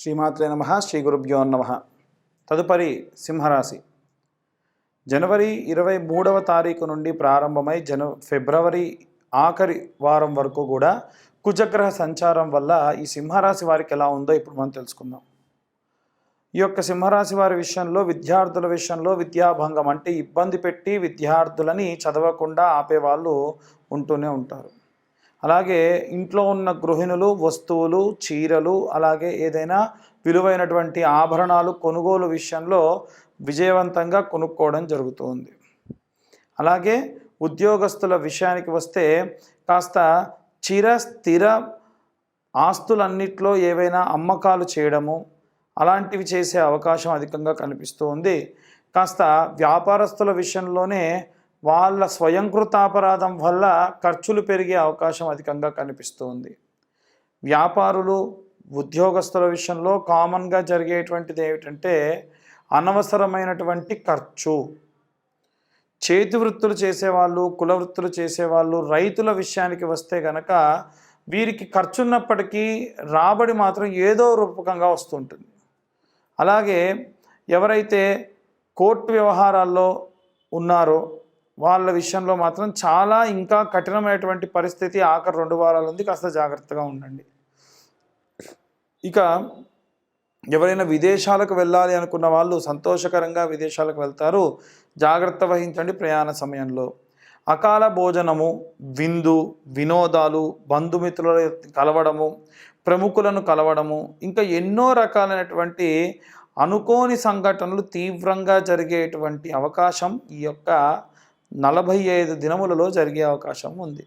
శ్రీమాత్రే నమ శ్రీ గురుభ్యో నమ. తదుపరి సింహరాశి. జనవరి ఇరవై మూడవ తారీఖు నుండి ప్రారంభమై జన ఫిబ్రవరి ఆఖరి వారం వరకు కూడా కుజగ్రహ సంచారం వల్ల ఈ సింహరాశి వారికి ఎలా ఉందో ఇప్పుడు మనం తెలుసుకుందాం. ఈ యొక్క సింహరాశి వారి విషయంలో విద్యార్థుల విషయంలో విద్యాభంగం అంటే ఇబ్బంది పెట్టి విద్యార్థులని చదవకుండా ఆపే వాళ్ళు ఉంటూనే ఉంటారు. అలాగే ఇంట్లో ఉన్న గృహిణులు వస్తువులు చీరలు అలాగే ఏదైనా విలువైనటువంటి ఆభరణాలు కొనుగోలు విషయంలో విజయవంతంగా కొనుక్కోవడం జరుగుతుంది. అలాగే ఉద్యోగస్తుల విషయానికి వస్తే కాస్త చిర స్థిర ఆస్తులన్నిట్లో ఏవైనా అమ్మకాలు చేయడము అలాంటివి చేసే అవకాశం అధికంగా కనిపిస్తూ ఉంది కాస్త వ్యాపారస్తుల విషయంలోనే వాళ్ళ స్వయంకృతాపరాధం వల్ల ఖర్చులు పెరిగే అవకాశం అధికంగా కనిపిస్తుంది. వ్యాపారులు ఉద్యోగస్తుల విషయంలో కామన్గా జరిగేటువంటిది ఏమిటంటే అనవసరమైనటువంటి ఖర్చు. చేతి వృత్తులు చేసేవాళ్ళు కుల వృత్తులు చేసేవాళ్ళు రైతుల విషయానికి వస్తే గనక వీరికి ఖర్చు ఉన్నప్పటికీ రాబడి మాత్రం ఏదో రూపకంగా వస్తుంటుంది. అలాగే ఎవరైతే కోర్టు వ్యవహారాల్లో ఉన్నారో వాళ్ళ విషయంలో మాత్రం చాలా ఇంకా కఠినమైనటువంటి పరిస్థితి ఆఖరి రెండు వారాలు ఉంది కాస్త జాగ్రత్తగా ఉండండి. ఇక ఎవరైనా విదేశాలకు వెళ్ళాలి అనుకున్న వాళ్ళు సంతోషకరంగా విదేశాలకు వెళ్తారు. జాగ్రత్త వహించండి ప్రయాణ సమయంలో. అకాల భోజనము విందు వినోదాలు బంధుమిత్రుల కలవడము ప్రముఖులను కలవడము ఇంకా ఎన్నో రకాలైనటువంటి అనుకోని సంఘటనలు తీవ్రంగా జరిగేటువంటి అవకాశం ఈ యొక్క నలభై ఐదు దినములలో జరిగే అవకాశం ఉంది.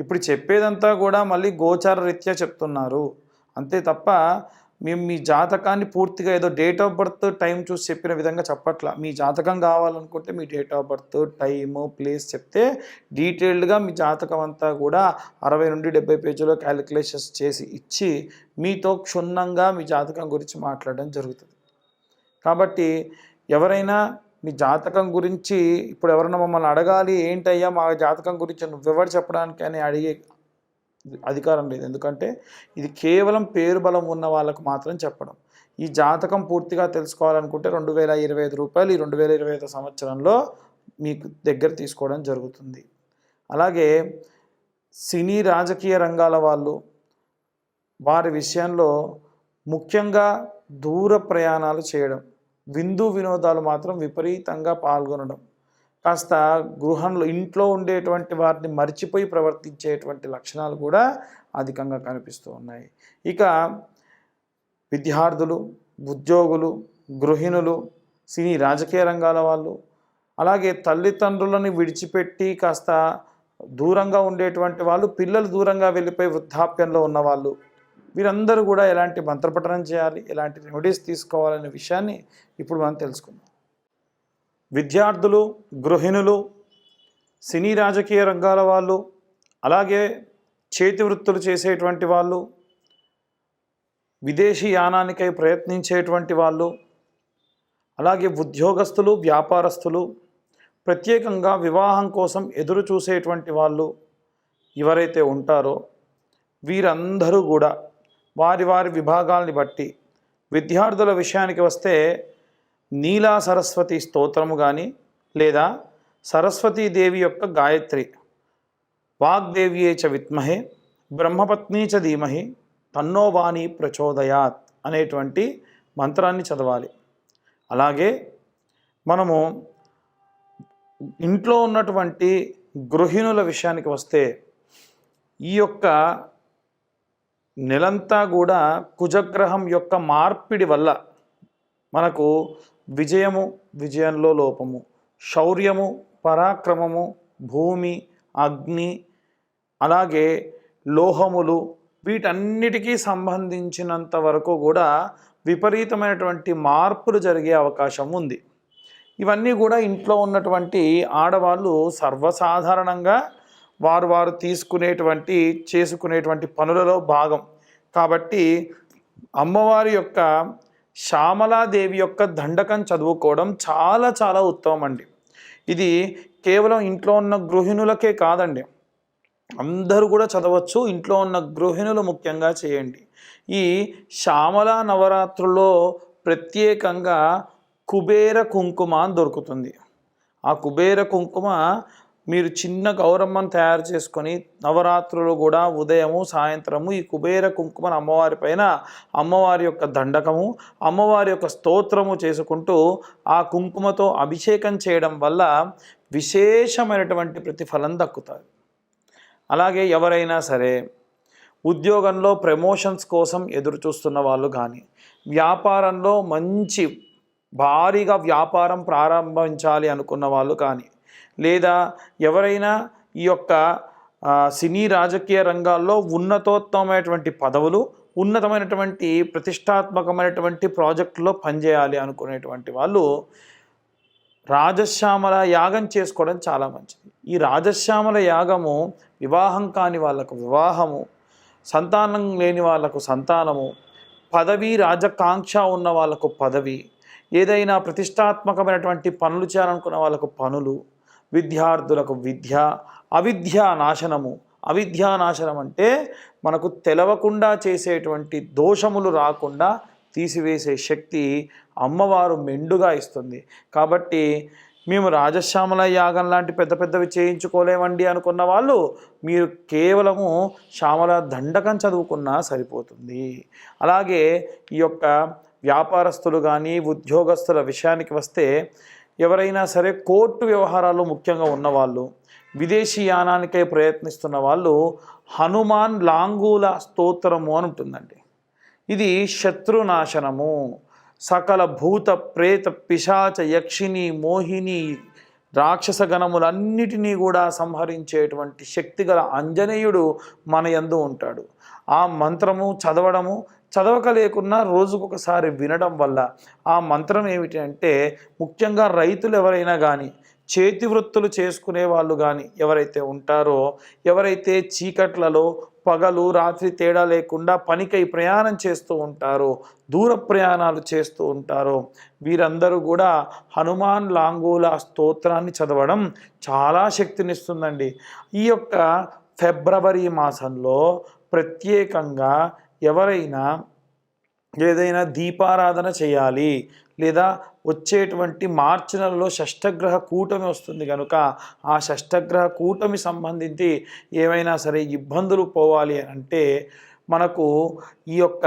ఇప్పుడు చెప్పేదంతా కూడా మళ్ళీ గోచార రీత్యా చెప్తున్నారు. అంతే తప్ప మేము మీ జాతకాన్ని పూర్తిగా ఏదో డేట్ ఆఫ్ బర్త్ టైం చూసి చెప్పిన విధంగా చెప్పట్లా. మీ జాతకం కావాలనుకుంటే మీ date of birth time place చెప్తే డీటెయిల్డ్గా మీ జాతకం అంతా కూడా అరవై నుండి డెబ్బై పేజీలో క్యాలిక్యులేషన్స్ చేసి ఇచ్చి మీతో క్షుణ్ణంగా మీ జాతకం గురించి మాట్లాడడం జరుగుతుంది. కాబట్టి ఎవరైనా మీ జాతకం గురించి ఇప్పుడు ఎవరైనా మమ్మల్ని అడగాలి ఏంటయ్యా మా జాతకం గురించి నువ్వెవరు చెప్పడానికి? అని అడిగే అధికారం లేదు. ఎందుకంటే ఇది కేవలం పేరు బలం ఉన్న వాళ్ళకు మాత్రం చెప్పడం. ఈ జాతకం పూర్తిగా తెలుసుకోవాలనుకుంటే రెండు వేల ఇరవై ఐదు రూపాయలు ఈ రెండు వేల ఇరవై ఐదు సంవత్సరంలో మీకు దగ్గర తీసుకోవడం జరుగుతుంది. అలాగే సినీ రాజకీయ రంగాల వాళ్ళు వారి విషయంలో ముఖ్యంగా దూర ప్రయాణాలు చేయడం. విందు వినోదాలు మాత్రం విపరీతంగా పాల్గొనడం కాస్త గృహంలో ఇంట్లో ఉండేటువంటి వారిని మర్చిపోయి ప్రవర్తించేటువంటి లక్షణాలు కూడా అధికంగా కనిపిస్తూ ఉన్నాయి. ఇక విద్యార్థులు ఉద్యోగులు గృహిణులు సినీ రాజకీయ రంగాల వాళ్ళు అలాగే తల్లిదండ్రులని విడిచిపెట్టి కాస్త దూరంగా ఉండేటువంటి వాళ్ళు పిల్లలు దూరంగా వెళ్ళిపోయి వృద్ధాప్యంలో ఉన్నవాళ్ళు వీరందరూ కూడా ఎలాంటి మంత్రపఠనం చేయాలి ఎలాంటి రెమెడీస్ తీసుకోవాలనే విషయాన్ని ఇప్పుడు మనం తెలుసుకుందాం. విద్యార్థులు గృహిణులు సినీ రాజకీయ రంగాల వాళ్ళు అలాగే చేతి వృత్తులు చేసేటువంటి వాళ్ళు విదేశీ యానానికై ప్రయత్నించేటువంటి వాళ్ళు అలాగే ఉద్యోగస్తులు వ్యాపారస్తులు ప్రత్యేకంగా వివాహం కోసం ఎదురు చూసేటువంటి వాళ్ళు ఎవరైతే ఉంటారో వీరందరూ కూడా వారి వారి విభాగాల్ని బట్టి. విద్యార్థుల విషయానికి వస్తే నీలా సరస్వతి స్తోత్రము కానీ లేదా సరస్వతీదేవి యొక్క గాయత్రి వాగ్దేవియే చ విత్మహే బ్రహ్మపత్ని చ ధీమహి తన్నోవాణి ప్రచోదయాత్ అనేటువంటి మంత్రాన్ని చదవాలి. అలాగే మనము ఇంట్లో ఉన్నటువంటి గృహిణుల విషయానికి వస్తే ఈ యొక్క నెలంతా కూడా కుజగ్రహం యొక్క మార్పిడి వల్ల మనకు విజయము విజయంలో లోపము. శౌర్యము పరాక్రమము భూమి అగ్ని అలాగే లోహములు వీటన్నిటికీ సంబంధించినంత వరకు కూడా విపరీతమైనటువంటి మార్పులు జరిగే అవకాశం ఉంది. ఇవన్నీ కూడా ఇంట్లో ఉన్నటువంటి ఆడవాళ్ళు సర్వసాధారణంగా వారు వారు తీసుకునేటువంటి చేసుకునేటువంటి పనులలో భాగం. కాబట్టి అమ్మవారి యొక్క శ్యామలాదేవి యొక్క దండకం చదువుకోవడం చాలా చాలా ఉత్తమం అండి ఇది కేవలం ఇంట్లో ఉన్న గృహిణులకే కాదండి. అందరూ కూడా చదవచ్చు ఇంట్లో ఉన్న గృహిణులు ముఖ్యంగా చేయండి. ఈ శ్యామల నవరాత్రుల్లో ప్రత్యేకంగా కుబేర కుంకుమ అని దొరుకుతుంది. ఆ కుబేర కుంకుమ మీరు చిన్న గౌరమ్మను తయారు చేసుకొని నవరాత్రులు కూడా ఉదయము సాయంత్రము ఈ కుబేర కుంకుమను అమ్మవారి పైన అమ్మవారి యొక్క దండకము అమ్మవారి యొక్క స్తోత్రము చేసుకుంటూ ఆ కుంకుమతో అభిషేకం చేయడం వల్ల విశేషమైనటువంటి ప్రతిఫలం దక్కుతుంది అలాగే ఎవరైనా సరే ఉద్యోగంలో ప్రమోషన్స్ కోసం ఎదురు చూస్తున్న వాళ్ళు కానీ వ్యాపారంలో మంచి భారీగా వ్యాపారం ప్రారంభించాలి అనుకున్న వాళ్ళు కానీ లేదా ఎవరైనా ఈ యొక్క సినీ రాజకీయ రంగాల్లో ఉన్నతోత్తమైనటువంటి పదవులు ఉన్నతమైనటువంటి ప్రతిష్టాత్మకమైనటువంటి ప్రాజెక్టులో పనిచేయాలి అనుకునేటువంటి వాళ్ళు రాజశ్యామల యాగం చేసుకోవడం చాలా మంచిది. ఈ రాజశ్యామల యాగము వివాహం కాని వాళ్ళకు వివాహము సంతానం లేని వాళ్ళకు సంతానము పదవి రాజకాంక్ష ఉన్న వాళ్ళకు పదవి ఏదైనా ప్రతిష్టాత్మకమైనటువంటి పనులు చేయాలనుకున్న వాళ్ళకు పనులు విద్యార్థులకు విద్య అవిద్యా నాశనము. అవిద్యా నాశనం అంటే మనకు తెలవకుండా చేసేటువంటి దోషములు రాకుండా తీసివేసే శక్తి అమ్మవారు మెండుగా ఇస్తుంది. కాబట్టి మేము రాజశ్యామల యాగం లాంటి పెద్ద పెద్దవి చేయించుకోలేమండి అనుకున్న వాళ్ళు మీరు కేవలము శ్యామల దండకం చదువుకున్నా సరిపోతుంది. అలాగే ఈ యొక్క వ్యాపారస్తులు కానీ ఉద్యోగస్తుల విషయానికి వస్తే ఎవరైనా సరే కోర్టు వ్యవహారాలు ముఖ్యంగా ఉన్నవాళ్ళు విదేశీ యానానికై ప్రయత్నిస్తున్న వాళ్ళు హనుమాన్ లాంగూల స్తోత్రము అని ఉంటుందండి. ఇది శత్రునాశనము. సకల భూత ప్రేత పిశాచ యక్షిని మోహిని రాక్షస గణములన్నిటినీ కూడా సంహరించేటువంటి శక్తిగల అంజనేయుడు మన యందు ఉంటాడు. ఆ మంత్రము చదవడము చదవక లేకున్నా రోజుకొకసారి వినడం వల్ల ఆ మంత్రం ఏమిటి అంటే ముఖ్యంగా రైతులు ఎవరైనా కానీ చేతి వృత్తులు చేసుకునే వాళ్ళు కానీ ఎవరైతే ఉంటారో ఎవరైతే చీకట్లలో పగలు రాత్రి తేడా లేకుండా పనికై ప్రయాణం చేస్తూ ఉంటారో దూర ప్రయాణాలు చేస్తూ ఉంటారో వీరందరూ కూడా హనుమాన్ లాంగూల స్తోత్రాన్ని చదవడం చాలా శక్తినిస్తుందండి. ఈ యొక్క ఫిబ్రవరి మాసంలో ప్రత్యేకంగా ఎవరైనా ఏదైనా దీపారాధన చేయాలి లేదా వచ్చేటువంటి మార్చి నెలలో షష్టగ్రహ కూటమి వస్తుంది కనుక ఆ షష్టగ్రహ కూటమి సంబంధించి ఏమైనా సరే ఇబ్బందులు పోవాలి అని అంటే మనకు ఈ యొక్క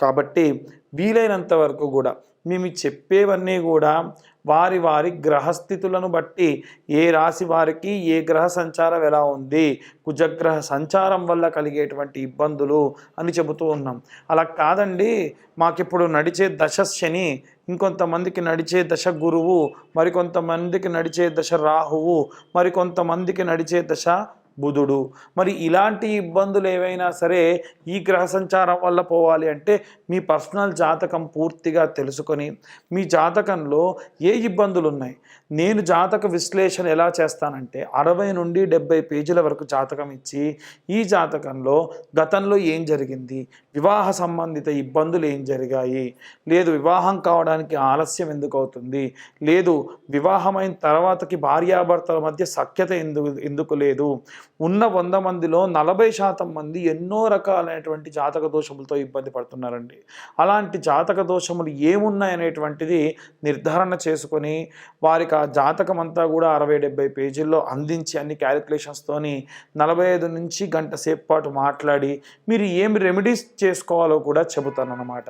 కాబట్టి వీలైనంత వరకు కూడా మేము చెప్పేవన్నీ కూడా వారి వారి గ్రహస్థితులను బట్టి ఏ రాశి వారికి ఏ గ్రహ సంచారం ఎలా ఉంది కుజగ్రహ సంచారం వల్ల కలిగేటువంటి ఇబ్బందులు అని చెబుతూ ఉన్నాం. అలా కాదండి మాకిప్పుడు నడిచే దశ శని ఇంకొంతమందికి నడిచే దశ గురువు మరికొంతమందికి నడిచే దశ రాహువు మరికొంతమందికి నడిచే దశ బుధుడు. మరి ఇలాంటి ఇబ్బందులు ఏవైనా సరే ఈ గ్రహ సంచారం వల్ల పోవాలి అంటే మీ పర్సనల్ జాతకం పూర్తిగా తెలుసుకొని మీ జాతకంలో ఏ ఇబ్బందులు ఉన్నాయి నేను జాతక విశ్లేషణ ఎలా చేస్తానంటే అరవై నుండి డెబ్బై పేజీల వరకు జాతకం ఇచ్చి ఈ జాతకంలో గతంలో ఏం జరిగింది? వివాహ సంబంధిత ఇబ్బందులు ఏం జరిగాయి? లేదు వివాహం కావడానికి ఆలస్యం ఎందుకు అవుతుంది? లేదు వివాహమైన తర్వాతకి భార్యాభర్తల మధ్య సఖ్యత ఎందుకు ఎందుకు లేదు? ఉన్న వంద మందిలో నలభై శాతం మంది ఎన్నో రకాలైనటువంటి జాతక దోషములతో ఇబ్బంది పడుతున్నారండి. అలాంటి జాతక దోషములు ఏమున్నాయనేటువంటిది నిర్ధారణ చేసుకొని వారికి ఆ జాతకం అంతా కూడా అరవై డెబ్బై పేజీల్లో అందించి అన్ని క్యాలిక్యులేషన్స్తోని నలభై ఐదు నుంచి గంట సేపు పాటు మాట్లాడి మీరు ఏమి రెమెడీస్ చేసుకోవాలో కూడా చెబుతానన్నమాట.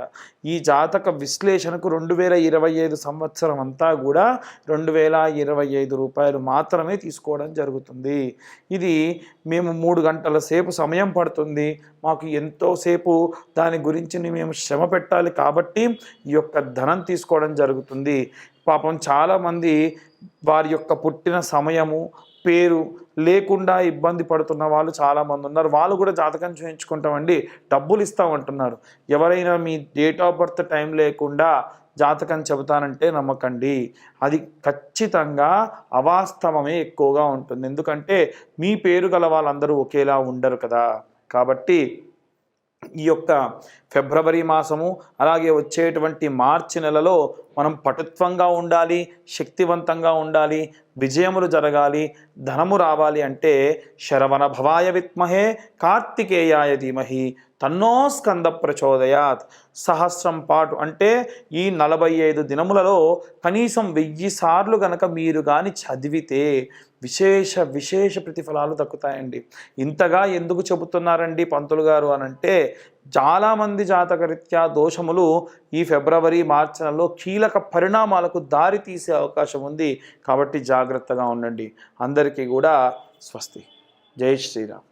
ఈ జాతక విశ్లేషణకు రెండు వేల ఇరవై ఐదు సంవత్సరం అంతా కూడా రెండు వేల ఇరవై ఐదు రూపాయలు మాత్రమే తీసుకోవడం జరుగుతుంది. ఇది మేము మూడు గంటల సేపు సమయం పడుతుంది. మాకు ఎంతోసేపు దాని గురించి మేము శ్రమ పెట్టాలి కాబట్టి ఈ యొక్క ధనం తీసుకోవడం జరుగుతుంది. పాపం చాలామంది వారి యొక్క పుట్టిన సమయము పేరు లేకుండా ఇబ్బంది పడుతున్న వాళ్ళు చాలామంది ఉన్నారు. వాళ్ళు కూడా జాతకం చూయించుకుంటామండి. డబ్బులు ఇస్తామంటున్నారు. ఎవరైనా మీ డేట్ ఆఫ్ బర్త్ టైం లేకుండా జాతకం చెబుతానంటే నమ్మకండి. అది ఖచ్చితంగా అవాస్తవమే ఎక్కువగా ఉంటుంది. ఎందుకంటే మీ పేరు గల వాళ్ళందరూ ఒకేలా ఉండరు కదా. కాబట్టి ఈ యొక్క ఫిబ్రవరి మాసము అలాగే వచ్చేటువంటి మార్చి నెలలో మనం పటుత్వంగా ఉండాలి శక్తివంతంగా ఉండాలి విజయములు జరగాలి ధనము రావాలి అంటే శరవణ భవాయ విత్మహే కార్తికేయాయ ధీమహి. తన్నో స్కంద ప్రచోదయాత్ సహస్రం పాటు అంటే ఈ నలభై ఐదు దినములలో కనీసం వెయ్యి సార్లు గనక మీరు కానీ చదివితే విశేష విశేష ప్రతిఫలాలు దక్కుతాయండి. ఇంతగా ఎందుకు చెబుతున్నారండి పంతులు గారు అని అంటే చాలామంది జాతకరీత్యా దోషములు ఈ ఫిబ్రవరి మార్చి నెలలో కీలక పరిణామాలకు దారి తీసే అవకాశం ఉంది. కాబట్టి జాగ్రత్తగా ఉండండి. అందరికీ కూడా స్వస్తి. జై శ్రీరామ్.